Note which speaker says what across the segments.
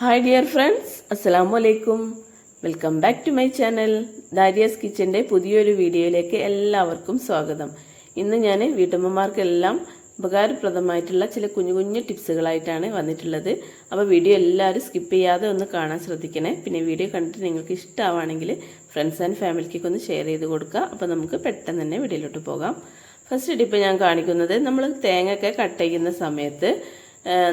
Speaker 1: hi dear friends അസ്സാം വലൈക്കും welcome back to my channel Dariya's കിച്ചൻ്റെ പുതിയൊരു വീഡിയോയിലേക്ക് എല്ലാവർക്കും സ്വാഗതം ഇന്ന് ഞാൻ വീട്ടമ്മമാർക്കെല്ലാം ഉപകാരപ്രദമായിട്ടുള്ള ചില കുഞ്ഞു കുഞ്ഞു ടിപ്സുകളായിട്ടാണ് വന്നിട്ടുള്ളത് അപ്പോൾ വീഡിയോ എല്ലാവരും സ്കിപ്പ് ചെയ്യാതെ ഒന്ന് കാണാൻ ശ്രദ്ധിക്കണേ പിന്നെ വീഡിയോ കണ്ടിട്ട് നിങ്ങൾക്ക് ഇഷ്ടമാണെങ്കിൽ ഫ്രണ്ട്സ് ആൻഡ് ഫാമിലിക്കൊക്കെ ഒന്ന് ഷെയർ ചെയ്ത് കൊടുക്കുക അപ്പോൾ നമുക്ക് പെട്ടെന്ന് തന്നെ വീഡിയോയിലോട്ട് പോകാം ഫസ്റ്റ് ടിപ്പ് ഞാൻ കാണിക്കുന്നത് നമ്മൾ തേങ്ങയൊക്കെ കട്ട് ചെയ്യുന്ന സമയത്ത്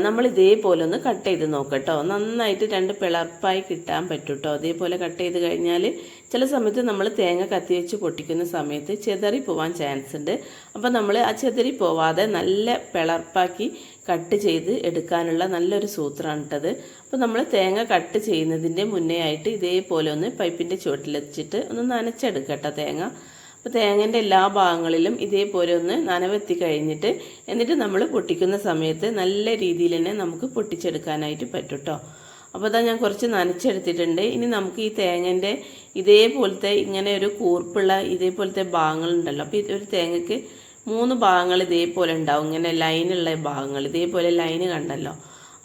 Speaker 1: നമ്മൾ ഇതേപോലെ ഒന്ന് കട്ട് ചെയ്ത് നോക്കട്ടോ നന്നായിട്ട് രണ്ട് പിളർപ്പായി കിട്ടാൻ പറ്റും കേട്ടോ അതേപോലെ കട്ട് ചെയ്ത് കഴിഞ്ഞാൽ ചില സമയത്ത് നമ്മൾ തേങ്ങ കത്തി വെച്ച് പൊട്ടിക്കുന്ന സമയത്ത് ചെതറി പോവാൻ ചാൻസ് ഉണ്ട് അപ്പോൾ നമ്മൾ ആ ചെതറി പോവാതെ നല്ല പിളർപ്പാക്കി കട്ട് ചെയ്ത് എടുക്കാനുള്ള നല്ലൊരു സൂത്രമാണ് കേട്ടത് അപ്പോൾ നമ്മൾ തേങ്ങ കട്ട് ചെയ്യുന്നതിൻ്റെ മുന്നേ ആയിട്ട് ഇതേപോലെ ഒന്ന് പൈപ്പിൻ്റെ ചുവട്ടിലെത്തിച്ചിട്ട് ഒന്ന് നനച്ചെടുക്കട്ടോ തേങ്ങ അപ്പോൾ തേങ്ങേൻ്റെ എല്ലാ ഭാഗങ്ങളിലും ഇതേപോലെ ഒന്ന് നനവെത്തി കഴിഞ്ഞിട്ട് എന്നിട്ട് നമ്മൾ പൊട്ടിക്കുന്ന സമയത്ത് നല്ല രീതിയിൽ തന്നെ നമുക്ക് പൊട്ടിച്ചെടുക്കാനായിട്ട് പറ്റും കേട്ടോ അപ്പോൾ അതാ ഞാൻ കുറച്ച് നനച്ചെടുത്തിട്ടുണ്ട് ഇനി നമുക്ക് ഈ തേങ്ങേൻ്റെ ഇതേപോലത്തെ ഇങ്ങനെ ഒരു കൂർപ്പുള്ള ഇതേപോലത്തെ ഭാഗങ്ങളുണ്ടല്ലോ അപ്പോൾ ഒരു തേങ്ങയ്ക്ക് മൂന്ന് ഭാഗങ്ങൾ ഇതേപോലെ ഉണ്ടാവും ഇങ്ങനെ ലൈനുള്ള ഭാഗങ്ങൾ ഇതേപോലെ ലൈന് കണ്ടല്ലോ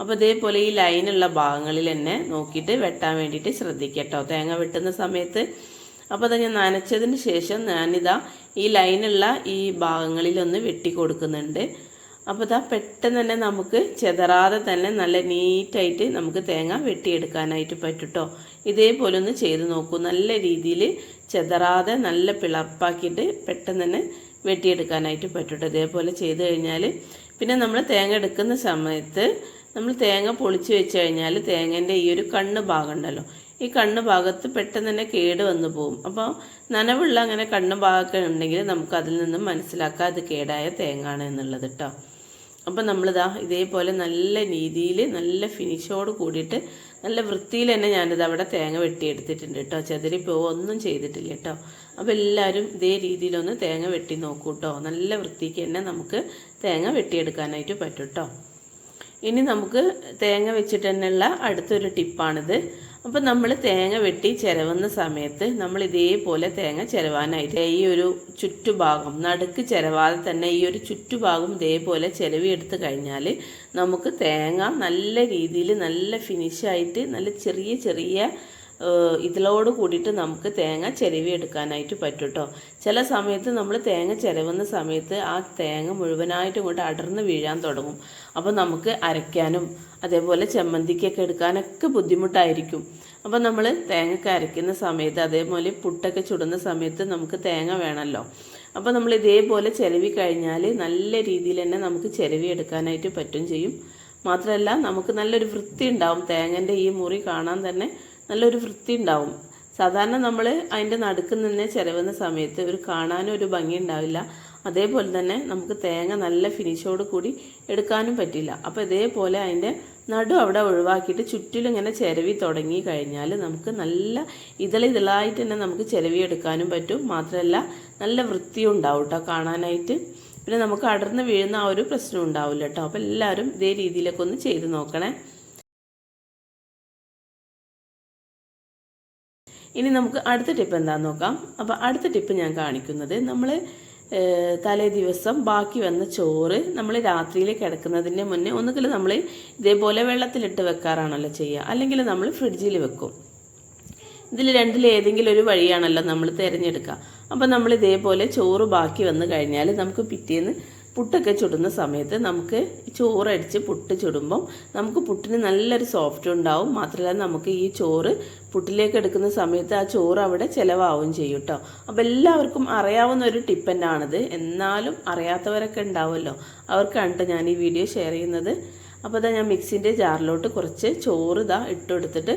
Speaker 1: അപ്പോൾ ഇതേപോലെ ഈ ലൈനുള്ള ഭാഗങ്ങളിൽ തന്നെ നോക്കിയിട്ട് വെട്ടാൻ വേണ്ടിയിട്ട് ശ്രദ്ധിക്കട്ടോ തേങ്ങ വെട്ടുന്ന സമയത്ത് അപ്പോൾ അത് ഞാൻ നനച്ചതിന് ശേഷം ഞാനിതാ ഈ ലൈനുള്ള ഈ ഭാഗങ്ങളിലൊന്ന് വെട്ടി കൊടുക്കുന്നുണ്ട് അപ്പോൾ ഇതാ പെട്ടെന്ന് തന്നെ നമുക്ക് ചെതറാതെ തന്നെ നല്ല നീറ്റായിട്ട് നമുക്ക് തേങ്ങ വെട്ടിയെടുക്കാനായിട്ട് പറ്റുട്ടോ ഇതേപോലെ ഒന്ന് ചെയ്ത് നോക്കൂ നല്ല രീതിയിൽ ചെതറാതെ നല്ല പിളപ്പാക്കിയിട്ട് പെട്ടെന്ന് തന്നെ വെട്ടിയെടുക്കാനായിട്ട് പറ്റുട്ടോ ഇതേപോലെ ചെയ്ത് കഴിഞ്ഞാൽ പിന്നെ നമ്മൾ തേങ്ങ എടുക്കുന്ന സമയത്ത് നമ്മൾ തേങ്ങ പൊളിച്ച് വെച്ച് കഴിഞ്ഞാൽ തേങ്ങേൻ്റെ ഈ ഒരു കണ്ണ് ഭാഗം ഉണ്ടല്ലോ ഈ കണ്ണ് ഭാഗത്ത് പെട്ടെന്ന് തന്നെ കേട് വന്നു പോകും അപ്പോൾ നനവുള്ള അങ്ങനെ കണ്ണ് ഭാഗമൊക്കെ ഉണ്ടെങ്കിൽ നമുക്ക് അതിൽ നിന്നും മനസ്സിലാക്കാം അത് കേടായ ആണ് എന്നുള്ളത് കേട്ടോ അപ്പോൾ നമ്മളിതാ ഇതേപോലെ നല്ല രീതിയിൽ നല്ല ഫിനിഷോട് കൂടിയിട്ട് നല്ല വൃത്തിയിൽ തന്നെ ഞാനിത് അവിടെ തേങ്ങ വെട്ടിയെടുത്തിട്ടുണ്ട് കേട്ടോ പോ ഒന്നും ചെയ്തിട്ടില്ല കേട്ടോ അപ്പോൾ എല്ലാവരും ഇതേ രീതിയിലൊന്ന് തേങ്ങ വെട്ടി നോക്കൂ കേട്ടോ നല്ല വൃത്തിക്ക് തന്നെ നമുക്ക് തേങ്ങ വെട്ടിയെടുക്കാനായിട്ട് പറ്റും കേട്ടോ ഇനി നമുക്ക് തേങ്ങ വെച്ചിട്ട് തന്നെയുള്ള അടുത്തൊരു ടിപ്പാണിത് അപ്പോൾ നമ്മൾ തേങ്ങ വെട്ടി ചിരവുന്ന സമയത്ത് നമ്മൾ ഇതേപോലെ തേങ്ങ ചിരവാനായിട്ട് ഈ ഒരു ചുറ്റുഭാഗം നടുക്ക് ചിരവാതെ തന്നെ ഈ ഒരു ചുറ്റുഭാഗം ഇതേപോലെ ചിരവി എടുത്തു കഴിഞ്ഞാൽ നമുക്ക് തേങ്ങ നല്ല രീതിയിൽ നല്ല ഫിനിഷായിട്ട് നല്ല ചെറിയ ചെറിയ ഇതിലോട് കൂടിയിട്ട് നമുക്ക് തേങ്ങ ചിരവി എടുക്കാനായിട്ട് പറ്റും കേട്ടോ ചില സമയത്ത് നമ്മൾ തേങ്ങ ചിരവുന്ന സമയത്ത് ആ തേങ്ങ മുഴുവനായിട്ടും കൊണ്ട് അടർന്ന് വീഴാൻ തുടങ്ങും അപ്പോൾ നമുക്ക് അരയ്ക്കാനും അതേപോലെ ചമ്മന്തിക്കൊക്കെ എടുക്കാനൊക്കെ ബുദ്ധിമുട്ടായിരിക്കും അപ്പോൾ നമ്മൾ തേങ്ങക്ക് അരയ്ക്കുന്ന സമയത്ത് അതേപോലെ പുട്ടൊക്കെ ചുടുന്ന സമയത്ത് നമുക്ക് തേങ്ങ വേണമല്ലോ അപ്പോൾ നമ്മൾ ഇതേപോലെ ചിരവി കഴിഞ്ഞാൽ നല്ല രീതിയിൽ തന്നെ നമുക്ക് ചിരവി എടുക്കാനായിട്ട് പറ്റും ചെയ്യും മാത്രമല്ല നമുക്ക് നല്ലൊരു വൃത്തി ഉണ്ടാവും തേങ്ങൻ്റെ ഈ മുറി കാണാൻ തന്നെ നല്ലൊരു വൃത്തി ഉണ്ടാവും സാധാരണ നമ്മൾ അതിൻ്റെ നടുക്ക് നിന്ന് ചിരവുന്ന സമയത്ത് ഒരു കാണാനും ഒരു ഭംഗി ഉണ്ടാവില്ല അതേപോലെ തന്നെ നമുക്ക് തേങ്ങ നല്ല ഫിനിഷോട് കൂടി എടുക്കാനും പറ്റില്ല അപ്പോൾ ഇതേപോലെ അതിൻ്റെ നടു അവിടെ ഒഴിവാക്കിയിട്ട് ചുറ്റിലും ഇങ്ങനെ ചിരവി തുടങ്ങി കഴിഞ്ഞാൽ നമുക്ക് നല്ല ഇതളിതളായിട്ട് തന്നെ നമുക്ക് ചിരവി എടുക്കാനും പറ്റും മാത്രമല്ല നല്ല വൃത്തിയും ഉണ്ടാവും കേട്ടോ കാണാനായിട്ട് പിന്നെ നമുക്ക് അടർന്ന് വീഴുന്ന ആ ഒരു പ്രശ്നം ഉണ്ടാവില്ല കേട്ടോ അപ്പോൾ എല്ലാവരും ഇതേ രീതിയിലൊക്കെ ഒന്ന് ചെയ്ത് നോക്കണേ ഇനി നമുക്ക് അടുത്ത ടിപ്പ് എന്താണെന്ന് നോക്കാം അപ്പോൾ അടുത്ത ടിപ്പ് ഞാൻ കാണിക്കുന്നത് നമ്മൾ തലേ ദിവസം ബാക്കി വന്ന ചോറ് നമ്മൾ രാത്രിയിൽ കിടക്കുന്നതിന് മുന്നേ ഒന്നുകിൽ നമ്മൾ ഇതേപോലെ വെള്ളത്തിലിട്ട് വെക്കാറാണല്ലോ ചെയ്യുക അല്ലെങ്കിൽ നമ്മൾ ഫ്രിഡ്ജിൽ വെക്കും ഇതിൽ രണ്ടിൽ ഏതെങ്കിലും ഒരു വഴിയാണല്ലോ നമ്മൾ തിരഞ്ഞെടുക്കുക അപ്പോൾ നമ്മൾ ഇതേപോലെ ചോറ് ബാക്കി വന്ന് കഴിഞ്ഞാൽ നമുക്ക് പിറ്റേന്ന് പുട്ടൊക്കെ ചുടുന്ന സമയത്ത് നമുക്ക് ചോറടിച്ച് പുട്ട് ചുടുമ്പം നമുക്ക് പുട്ടിന് നല്ലൊരു സോഫ്റ്റ് ഉണ്ടാവും മാത്രമല്ല നമുക്ക് ഈ ചോറ് പുട്ടിലേക്ക് എടുക്കുന്ന സമയത്ത് ആ ചോറ് അവിടെ ചിലവാവും ചെയ്യും കേട്ടോ അപ്പോൾ എല്ലാവർക്കും അറിയാവുന്ന ഒരു ടിപ്പ് തന്നെയാണിത് എന്നാലും അറിയാത്തവരൊക്കെ ഉണ്ടാവുമല്ലോ അവർക്കാണ് ഞാൻ ഈ വീഡിയോ ഷെയർ ചെയ്യുന്നത് അപ്പോൾ ഇതാ ഞാൻ മിക്സിൻ്റെ ജാറിലോട്ട് കുറച്ച് ചോറ് ഇതാ ഇട്ടുകൊടുത്തിട്ട്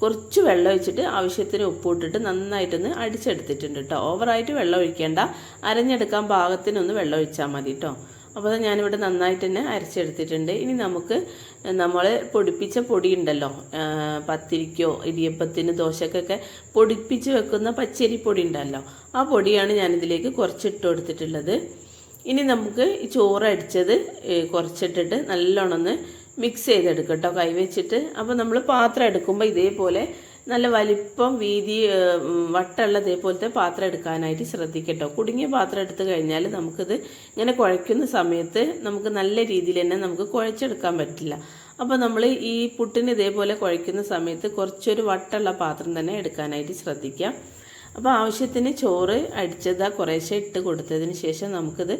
Speaker 1: കുറച്ച് വെള്ളം ഒഴിച്ചിട്ട് ആവശ്യത്തിന് ഉപ്പിട്ടിട്ട് നന്നായിട്ടൊന്ന് അടിച്ചെടുത്തിട്ടുണ്ട് കേട്ടോ ഓവറായിട്ട് വെള്ളം ഒഴിക്കേണ്ട അരഞ്ഞെടുക്കാൻ പാകത്തിനൊന്ന് വെള്ളം ഒഴിച്ചാൽ മതി കേട്ടോ അപ്പോൾ അത് ഞാനിവിടെ നന്നായിട്ട് തന്നെ അരച്ചെടുത്തിട്ടുണ്ട് ഇനി നമുക്ക് നമ്മൾ പൊടിപ്പിച്ച പൊടി ഉണ്ടല്ലോ പത്തിരിക്കോ ഇടിയപ്പത്തിന് ദോശക്കൊക്കെ പൊടിപ്പിച്ച് വെക്കുന്ന പച്ചരി പൊടി ഉണ്ടല്ലോ ആ പൊടിയാണ് ഞാനിതിലേക്ക് കുറച്ചിട്ട് കൊടുത്തിട്ടുള്ളത് ഇനി നമുക്ക് ഈ ചോറ് അടിച്ചത് കുറച്ചിട്ടിട്ട് നല്ലോണം ഒന്ന് മിക്സ് ചെയ്തെടുക്കുക കേട്ടോ കൈവച്ചിട്ട് അപ്പോൾ നമ്മൾ പാത്രം എടുക്കുമ്പോൾ ഇതേപോലെ നല്ല വലിപ്പം വീതി വട്ടമുള്ള ഇതേപോലത്തെ പാത്രം എടുക്കാനായിട്ട് ശ്രദ്ധിക്കട്ടോ കുടുങ്ങിയ പാത്രം എടുത്തു കഴിഞ്ഞാൽ നമുക്കിത് ഇങ്ങനെ കുഴയ്ക്കുന്ന സമയത്ത് നമുക്ക് നല്ല രീതിയിൽ തന്നെ നമുക്ക് കുഴച്ചെടുക്കാൻ പറ്റില്ല അപ്പോൾ നമ്മൾ ഈ പുട്ടിന് ഇതേപോലെ കുഴയ്ക്കുന്ന സമയത്ത് കുറച്ചൊരു വട്ടമുള്ള പാത്രം തന്നെ എടുക്കാനായിട്ട് ശ്രദ്ധിക്കാം അപ്പോൾ ആവശ്യത്തിന് ചോറ് അടിച്ചതാ കുറേശ്ശെ ഇട്ട് കൊടുത്തതിന് ശേഷം നമുക്കിത്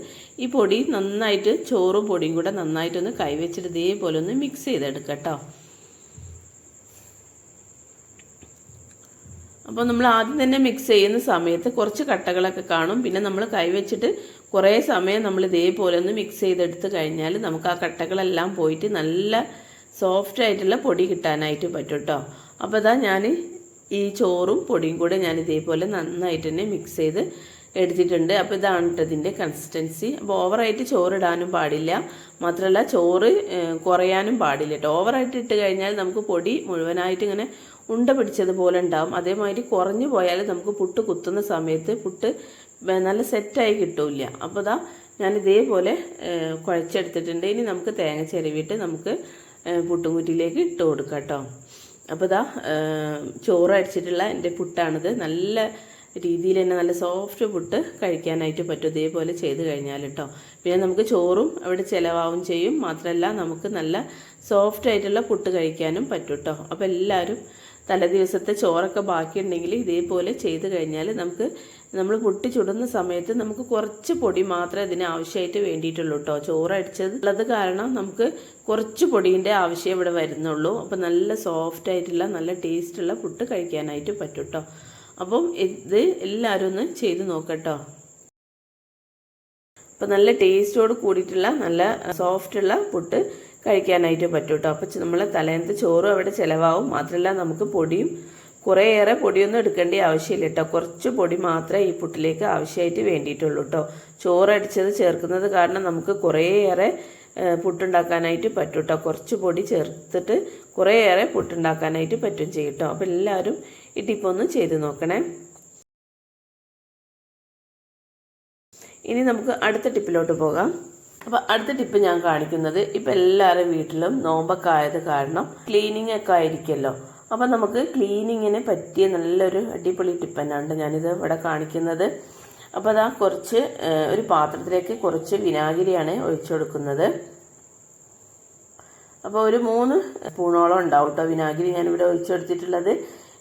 Speaker 1: ഈ പൊടി നന്നായിട്ട് ചോറും പൊടിയും കൂടെ നന്നായിട്ടൊന്ന് കൈവച്ചിട്ട് ഇതേപോലെ ഒന്ന് മിക്സ് ചെയ്തെടുക്കാം കേട്ടോ അപ്പോൾ നമ്മൾ ആദ്യം തന്നെ മിക്സ് ചെയ്യുന്ന സമയത്ത് കുറച്ച് കട്ടകളൊക്കെ കാണും പിന്നെ നമ്മൾ കൈവച്ചിട്ട് കുറേ സമയം നമ്മൾ ഇതേപോലെ ഒന്ന് മിക്സ് ചെയ്തെടുത്ത് കഴിഞ്ഞാൽ നമുക്ക് ആ കട്ടകളെല്ലാം പോയിട്ട് നല്ല സോഫ്റ്റ് ആയിട്ടുള്ള പൊടി കിട്ടാനായിട്ട് പറ്റും കേട്ടോ അപ്പോൾ ഇതാ ഞാൻ ഈ ചോറും പൊടിയും കൂടെ ഞാൻ ഇതേപോലെ നന്നായിട്ട് തന്നെ മിക്സ് ചെയ്ത് എടുത്തിട്ടുണ്ട് അപ്പോൾ ഇതാണ് ഇതിൻ്റെ കൺസിസ്റ്റൻസി അപ്പോൾ ഓവറായിട്ട് ചോറിടാനും പാടില്ല മാത്രമല്ല ചോറ് കുറയാനും പാടില്ല കേട്ടോ ഓവറായിട്ട് ഇട്ട് കഴിഞ്ഞാൽ നമുക്ക് പൊടി മുഴുവനായിട്ട് ഇങ്ങനെ ഉണ്ട പിടിച്ചതുപോലെ ഉണ്ടാവും അതേമാതിരി കുറഞ്ഞു പോയാൽ നമുക്ക് പുട്ട് കുത്തുന്ന സമയത്ത് പുട്ട് നല്ല സെറ്റായി കിട്ടില്ല അപ്പോൾ ഇതാ ഞാൻ ഇതേപോലെ കുഴച്ചെടുത്തിട്ടുണ്ട് ഇനി നമുക്ക് തേങ്ങ ചിരവിയിട്ട് നമുക്ക് പുട്ടുംകുറ്റിയിലേക്ക് ഇട്ട് കൊടുക്കാം കേട്ടോ അപ്പോൾ ഇതാ ചോറ് അടിച്ചിട്ടുള്ള എൻ്റെ പുട്ടാണിത് നല്ല രീതിയിൽ തന്നെ നല്ല സോഫ്റ്റ് പുട്ട് കഴിക്കാനായിട്ട് പറ്റും ഇതേപോലെ ചെയ്ത് കഴിഞ്ഞാൽ കേട്ടോ പിന്നെ നമുക്ക് ചോറും അവിടെ ചിലവാവും ചെയ്യും മാത്രമല്ല നമുക്ക് നല്ല സോഫ്റ്റ് ആയിട്ടുള്ള പുട്ട് കഴിക്കാനും പറ്റും കേട്ടോ അപ്പോൾ എല്ലാവരും തലേദിവസത്തെ ചോറൊക്കെ ബാക്കിയുണ്ടെങ്കിൽ ഇതേപോലെ ചെയ്ത് കഴിഞ്ഞാൽ നമുക്ക് നമ്മൾ പൊട്ടി ചുടുന്ന സമയത്ത് നമുക്ക് കുറച്ച് പൊടി മാത്രമേ ഇതിന് ആവശ്യമായിട്ട് വേണ്ടിയിട്ടുള്ളൂ കേട്ടോ ചോറടിച്ചത് ഉള്ളത് കാരണം നമുക്ക് കുറച്ച് പൊടിൻ്റെ ആവശ്യം ഇവിടെ വരുന്നുള്ളൂ അപ്പോൾ നല്ല സോഫ്റ്റ് ആയിട്ടുള്ള നല്ല ടേസ്റ്റുള്ള പുട്ട് കഴിക്കാനായിട്ട് പറ്റും കേട്ടോ അപ്പം ഇത് എല്ലാവരും ഒന്ന് ചെയ്ത് നോക്കട്ടോ അപ്പോൾ നല്ല ടേസ്റ്റോട് കൂടിയിട്ടുള്ള നല്ല സോഫ്റ്റുള്ള പുട്ട് കഴിക്കാനായിട്ട് പറ്റും കേട്ടോ അപ്പം നമ്മൾ തലേന്നത്തെ ചോറും അവിടെ ചിലവാകും മാത്രമല്ല നമുക്ക് പൊടിയും കുറേയേറെ പൊടിയൊന്നും എടുക്കേണ്ട ആവശ്യമില്ല കേട്ടോ കുറച്ച് പൊടി മാത്രമേ ഈ പുട്ടിലേക്ക് ആവശ്യമായിട്ട് വേണ്ടിയിട്ടുള്ളൂ കേട്ടോ ചോറടിച്ചത് ചേർക്കുന്നത് കാരണം നമുക്ക് കുറേയേറെ പുട്ടുണ്ടാക്കാനായിട്ട് പറ്റും കേട്ടോ കുറച്ച് പൊടി ചേർത്തിട്ട് കുറേയേറെ പുട്ടുണ്ടാക്കാനായിട്ട് പറ്റും ചെയ്യും കേട്ടോ അപ്പോൾ എല്ലാവരും ഇട്ടിപ്പൊന്ന് ചെയ്ത് നോക്കണേ ഇനി നമുക്ക് അടുത്ത ടിപ്പിലോട്ട് പോകാം അപ്പോൾ അടുത്ത ടിപ്പ് ഞാൻ കാണിക്കുന്നത് ഇപ്പോൾ എല്ലാവരും വീട്ടിലും നോമ്പൊക്കെ ആയത് കാരണം ക്ലീനിങ് ഒക്കെ ആയിരിക്കുമല്ലോ അപ്പോൾ നമുക്ക് ക്ലീനിങ്ങിന് പറ്റിയ നല്ലൊരു അടിപൊളി ടിപ്പ് തന്നെയാണ് ഞാനിത് ഇവിടെ കാണിക്കുന്നത് അപ്പോൾ അതാ കുറച്ച് ഒരു പാത്രത്തിലേക്ക് കുറച്ച് വിനാഗിരിയാണ് ഒഴിച്ചു കൊടുക്കുന്നത് അപ്പോൾ ഒരു മൂന്ന് സ്പൂണോളം ഉണ്ടാവും കേട്ടോ വിനാഗിരി ഞാനിവിടെ ഒഴിച്ചു കൊടുത്തിട്ടുള്ളത്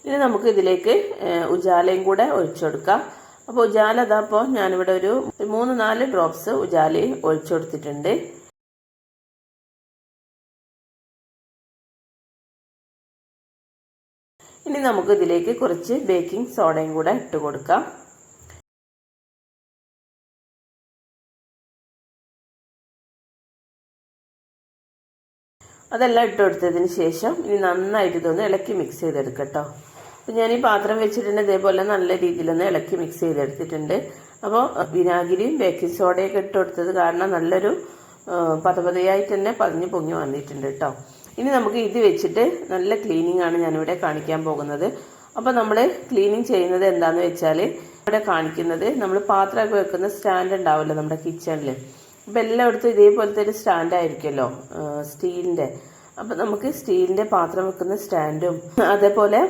Speaker 1: ഇനി നമുക്ക് ഇതിലേക്ക് ഉജാലയും കൂടെ ഒഴിച്ചു കൊടുക്കാം അപ്പോൾ ഉജാല അതപ്പോൾ ഞാനിവിടെ ഒരു മൂന്ന് നാല് ഡ്രോപ്സ് ഉജാലി ഒഴിച്ചു കൊടുത്തിട്ടുണ്ട് ഇനി നമുക്ക് ഇതിലേക്ക് കുറച്ച് ബേക്കിംഗ് സോഡയും കൂടെ ഇട്ട് കൊടുക്കാം അതെല്ലാം ഇട്ട് കൊടുത്തതിന് ശേഷം ഇനി നന്നായിട്ട് ഇതൊന്ന് ഇളക്കി മിക്സ് ചെയ്തെടുക്കട്ടോ അപ്പം ഞാൻ ഈ പാത്രം വെച്ചിട്ടുണ്ട് ഇതേപോലെ നല്ല ഒന്ന് ഇളക്കി മിക്സ് ചെയ്തെടുത്തിട്ടുണ്ട് അപ്പോൾ വിനാഗിരിയും ബേക്കിംഗ് സോഡയൊക്കെ ഇട്ട് കൊടുത്തത് കാരണം നല്ലൊരു പതപതയായിട്ട് തന്നെ പതിഞ്ഞ് പൊങ്ങി വന്നിട്ടുണ്ട് കേട്ടോ ഇനി നമുക്ക് ഇത് വെച്ചിട്ട് നല്ല ക്ലീനിങ് ആണ് ഞാനിവിടെ കാണിക്കാൻ പോകുന്നത് അപ്പോൾ നമ്മൾ ക്ലീനിങ് ചെയ്യുന്നത് എന്താണെന്ന് വെച്ചാൽ ഇവിടെ കാണിക്കുന്നത് നമ്മൾ പാത്രമൊക്കെ വെക്കുന്ന സ്റ്റാൻഡ് ഉണ്ടാവുമല്ലോ നമ്മുടെ കിച്ചണിൽ അപ്പോൾ എല്ലായിടത്തും ഇതേപോലത്തെ ഒരു സ്റ്റാൻഡായിരിക്കുമല്ലോ സ്റ്റീലിൻ്റെ അപ്പോൾ നമുക്ക് സ്റ്റീലിൻ്റെ പാത്രം വെക്കുന്ന സ്റ്റാൻഡും അതേപോലെ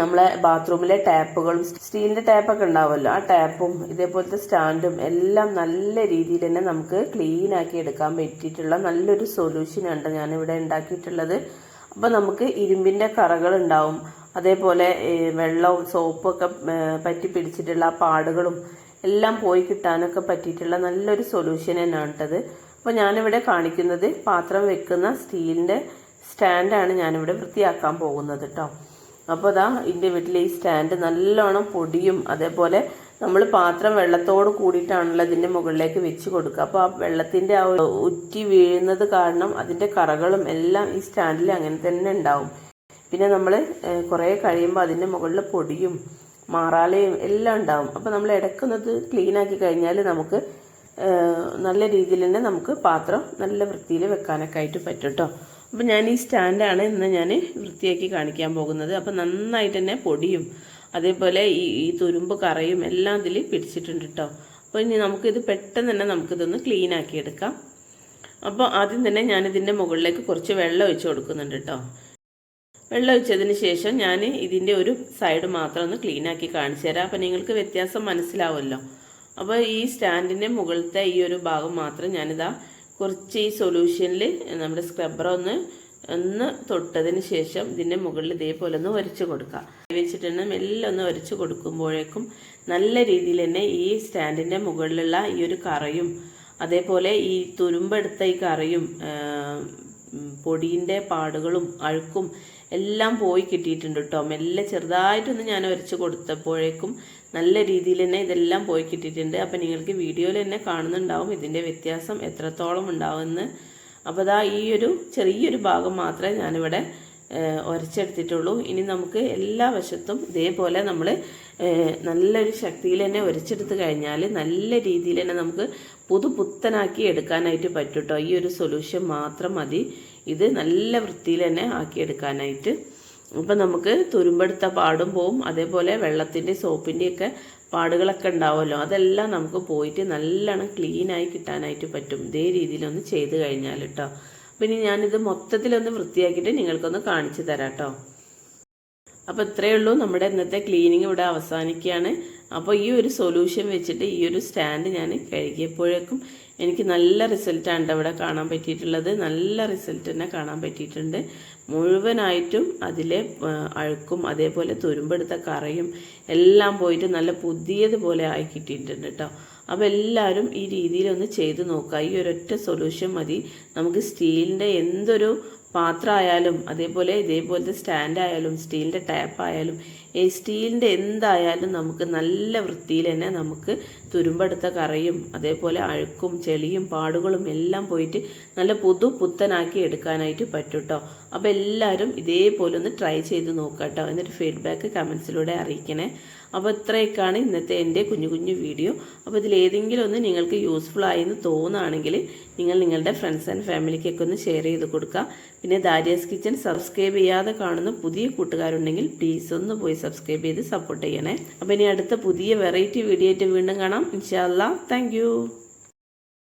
Speaker 1: നമ്മളെ ബാത്റൂമിലെ ടാപ്പുകളും സ്റ്റീലിന്റെ ടാപ്പൊക്കെ ഉണ്ടാവുമല്ലോ ആ ടാപ്പും ഇതേപോലത്തെ സ്റ്റാൻഡും എല്ലാം നല്ല രീതിയിൽ തന്നെ നമുക്ക് ക്ലീൻ ആക്കി എടുക്കാൻ പറ്റിയിട്ടുള്ള നല്ലൊരു സൊല്യൂഷൻ ഞാൻ ഞാനിവിടെ ഉണ്ടാക്കിയിട്ടുള്ളത് അപ്പോൾ നമുക്ക് ഇരുമ്പിന്റെ കറകൾ ഉണ്ടാവും അതേപോലെ വെള്ളവും സോപ്പൊക്കെ പറ്റി പിടിച്ചിട്ടുള്ള പാടുകളും എല്ലാം പോയി കിട്ടാനൊക്കെ പറ്റിയിട്ടുള്ള നല്ലൊരു സൊല്യൂഷൻ തന്നെയാണ് കേട്ടത് അപ്പോൾ ഞാനിവിടെ കാണിക്കുന്നത് പാത്രം വെക്കുന്ന സ്റ്റീലിൻ്റെ സ്റ്റാൻഡാണ് ഞാനിവിടെ വൃത്തിയാക്കാൻ പോകുന്നത് കേട്ടോ അപ്പോൾ ഇതാ എൻ്റെ വീട്ടിലെ ഈ സ്റ്റാൻഡ് നല്ലോണം പൊടിയും അതേപോലെ നമ്മൾ പാത്രം വെള്ളത്തോട് കൂടിയിട്ടാണല്ലോ അതിൻ്റെ മുകളിലേക്ക് വെച്ച് കൊടുക്കുക അപ്പോൾ ആ വെള്ളത്തിൻ്റെ ആ ഉറ്റി വീഴുന്നത് കാരണം അതിൻ്റെ കറകളും എല്ലാം ഈ സ്റ്റാൻഡിൽ അങ്ങനെ തന്നെ ഉണ്ടാവും പിന്നെ നമ്മൾ കുറേ കഴിയുമ്പോൾ അതിൻ്റെ മുകളിൽ പൊടിയും മാറാലയും എല്ലാം ഉണ്ടാവും അപ്പോൾ നമ്മൾ ഇടയ്ക്കുന്നത് ക്ലീൻ ആക്കി കഴിഞ്ഞാൽ നമുക്ക് നല്ല രീതിയിൽ തന്നെ നമുക്ക് പാത്രം നല്ല വൃത്തിയിൽ വെക്കാനൊക്കെ ആയിട്ട് പറ്റും കേട്ടോ അപ്പോൾ ഞാൻ ഈ സ്റ്റാൻഡാണ് ഇന്ന് ഞാൻ വൃത്തിയാക്കി കാണിക്കാൻ പോകുന്നത് അപ്പോൾ നന്നായിട്ട് തന്നെ പൊടിയും അതേപോലെ ഈ ഈ തുരുമ്പ് കറയും എല്ലാം ഇതിൽ പിടിച്ചിട്ടുണ്ട് കേട്ടോ അപ്പോൾ ഇനി നമുക്കിത് പെട്ടെന്ന് തന്നെ നമുക്കിതൊന്ന് ക്ലീൻ ആക്കി എടുക്കാം അപ്പോൾ ആദ്യം തന്നെ ഞാനിതിൻ്റെ മുകളിലേക്ക് കുറച്ച് വെള്ളം ഒഴിച്ച് കൊടുക്കുന്നുണ്ട് കേട്ടോ വെള്ളം ഒഴിച്ചതിന് ശേഷം ഞാൻ ഇതിൻ്റെ ഒരു സൈഡ് മാത്രം ഒന്ന് ക്ലീൻ ആക്കി കാണിച്ചു തരാം അപ്പോൾ നിങ്ങൾക്ക് വ്യത്യാസം മനസ്സിലാവുമല്ലോ അപ്പോൾ ഈ സ്റ്റാൻഡിൻ്റെ മുകളിലത്തെ ഈ ഒരു ഭാഗം മാത്രം ഞാനിതാ കുറച്ച് ഈ സൊല്യൂഷനിൽ നമ്മുടെ സ്ക്രബ്ബർ ഒന്ന് ഒന്ന് തൊട്ടതിന് ശേഷം ഇതിൻ്റെ മുകളിൽ ഇതേപോലെ ഒന്ന് ഒരച്ച് കൊടുക്കുക വെച്ചിട്ട് തന്നെ മെല്ലെ ഒന്ന് ഒരച്ച് കൊടുക്കുമ്പോഴേക്കും നല്ല രീതിയിൽ തന്നെ ഈ സ്റ്റാൻഡിൻ്റെ മുകളിലുള്ള ഈ ഒരു കറയും അതേപോലെ ഈ തുരുമ്പെടുത്ത ഈ കറയും പൊടിയിൻ്റെ പാടുകളും അഴുക്കും എല്ലാം പോയി കിട്ടിയിട്ടുണ്ട് കേട്ടോ മെല്ലെ ചെറുതായിട്ടൊന്ന് ഞാൻ വരച്ച് കൊടുത്തപ്പോഴേക്കും നല്ല രീതിയിൽ തന്നെ ഇതെല്ലാം പോയി കിട്ടിയിട്ടുണ്ട് അപ്പം നിങ്ങൾക്ക് വീഡിയോയിൽ തന്നെ കാണുന്നുണ്ടാവും ഇതിൻ്റെ വ്യത്യാസം എത്രത്തോളം ഉണ്ടാവുമെന്ന് അപ്പോൾ അതാ ഈ ഒരു ചെറിയൊരു ഭാഗം മാത്രമേ ഞാനിവിടെ ഉരച്ചെടുത്തിട്ടുള്ളൂ ഇനി നമുക്ക് എല്ലാ വശത്തും ഇതേപോലെ നമ്മൾ നല്ലൊരു ശക്തിയിൽ തന്നെ ഒരച്ചെടുത്ത് കഴിഞ്ഞാൽ നല്ല രീതിയിൽ തന്നെ നമുക്ക് പുതുപുത്തനാക്കി എടുക്കാനായിട്ട് പറ്റും കേട്ടോ ഈ ഒരു സൊല്യൂഷൻ മാത്രം മതി ഇത് നല്ല വൃത്തിയിൽ തന്നെ ആക്കിയെടുക്കാനായിട്ട് അപ്പം നമുക്ക് തുരുമ്പെടുത്ത പാടും പോവും അതേപോലെ വെള്ളത്തിൻ്റെ സോപ്പിൻ്റെയൊക്കെ പാടുകളൊക്കെ ഉണ്ടാവുമല്ലോ അതെല്ലാം നമുക്ക് പോയിട്ട് നല്ലോണം ക്ലീനായി കിട്ടാനായിട്ട് പറ്റും ഇതേ രീതിയിലൊന്ന് ചെയ്ത് കഴിഞ്ഞാൽ കേട്ടോ പിന്നെ ഞാനിത് മൊത്തത്തിലൊന്ന് വൃത്തിയാക്കിയിട്ട് നിങ്ങൾക്കൊന്ന് കാണിച്ചു തരാം കേട്ടോ അപ്പോൾ ഇത്രയേ ഉള്ളൂ നമ്മുടെ ഇന്നത്തെ ക്ലീനിങ് ഇവിടെ അവസാനിക്കുകയാണ് അപ്പോൾ ഈ ഒരു സൊല്യൂഷൻ വെച്ചിട്ട് ഈ ഒരു സ്റ്റാൻഡ് ഞാൻ കഴുകിയപ്പോഴേക്കും എനിക്ക് നല്ല റിസൾട്ടാണ് ഇവിടെ കാണാൻ പറ്റിയിട്ടുള്ളത് നല്ല റിസൾട്ട് തന്നെ കാണാൻ പറ്റിയിട്ടുണ്ട് മുഴുവനായിട്ടും അതിലെ അഴുക്കും അതേപോലെ തുരുമ്പെടുത്ത കറയും എല്ലാം പോയിട്ട് നല്ല പുതിയതുപോലെ ആയി കിട്ടിയിട്ടുണ്ട് കേട്ടോ അപ്പോൾ എല്ലാവരും ഈ രീതിയിലൊന്ന് ചെയ്ത് നോക്കുക ഈ ഒരൊറ്റ സൊല്യൂഷൻ മതി നമുക്ക് സ്റ്റീലിൻ്റെ എന്തൊരു പാത്രമായാലും അതേപോലെ ഇതേപോലത്തെ സ്റ്റാൻഡ് ആയാലും സ്റ്റീലിൻ്റെ ടാപ്പ് ആയാലും ഈ സ്റ്റീലിൻ്റെ എന്തായാലും നമുക്ക് നല്ല വൃത്തിയിൽ തന്നെ നമുക്ക് തുരുമ്പെടുത്ത കറയും അതേപോലെ അഴുക്കും ചെളിയും പാടുകളും എല്ലാം പോയിട്ട് നല്ല പുതു പുത്തനാക്കി എടുക്കാനായിട്ട് പറ്റും കേട്ടോ അപ്പോൾ എല്ലാവരും ഇതേപോലെ ഒന്ന് ട്രൈ ചെയ്ത് നോക്കുക കേട്ടോ എന്നിട്ട് ഫീഡ്ബാക്ക് കമൻസിലൂടെ അറിയിക്കണേ അപ്പോൾ ഇത്രയൊക്കെയാണ് ഇന്നത്തെ എൻ്റെ കുഞ്ഞു കുഞ്ഞു വീഡിയോ അപ്പോൾ ഇതിലേതെങ്കിലും ഒന്ന് നിങ്ങൾക്ക് യൂസ്ഫുൾ ആയി എന്ന് തോന്നുകയാണെങ്കിൽ നിങ്ങൾ നിങ്ങളുടെ ഫ്രണ്ട്സ് ആൻഡ് ഫാമിലിക്കൊക്കെ ഒന്ന് ഷെയർ ചെയ്ത് കൊടുക്കുക പിന്നെ ദാരിയസ് കിച്ചൻ സബ്സ്ക്രൈബ് ചെയ്യാതെ കാണുന്ന പുതിയ കൂട്ടുകാരുണ്ടെങ്കിൽ പ്ലീസ് ഒന്ന് പോയി സബ്സ്ക്രൈബ് ചെയ്ത് സപ്പോർട്ട് ചെയ്യണേ അപ്പോൾ ഇനി അടുത്ത പുതിയ വെറൈറ്റി വീഡിയോ ആയിട്ട് വീണ്ടും കാണാം ഇൻഷാല്ല താങ്ക്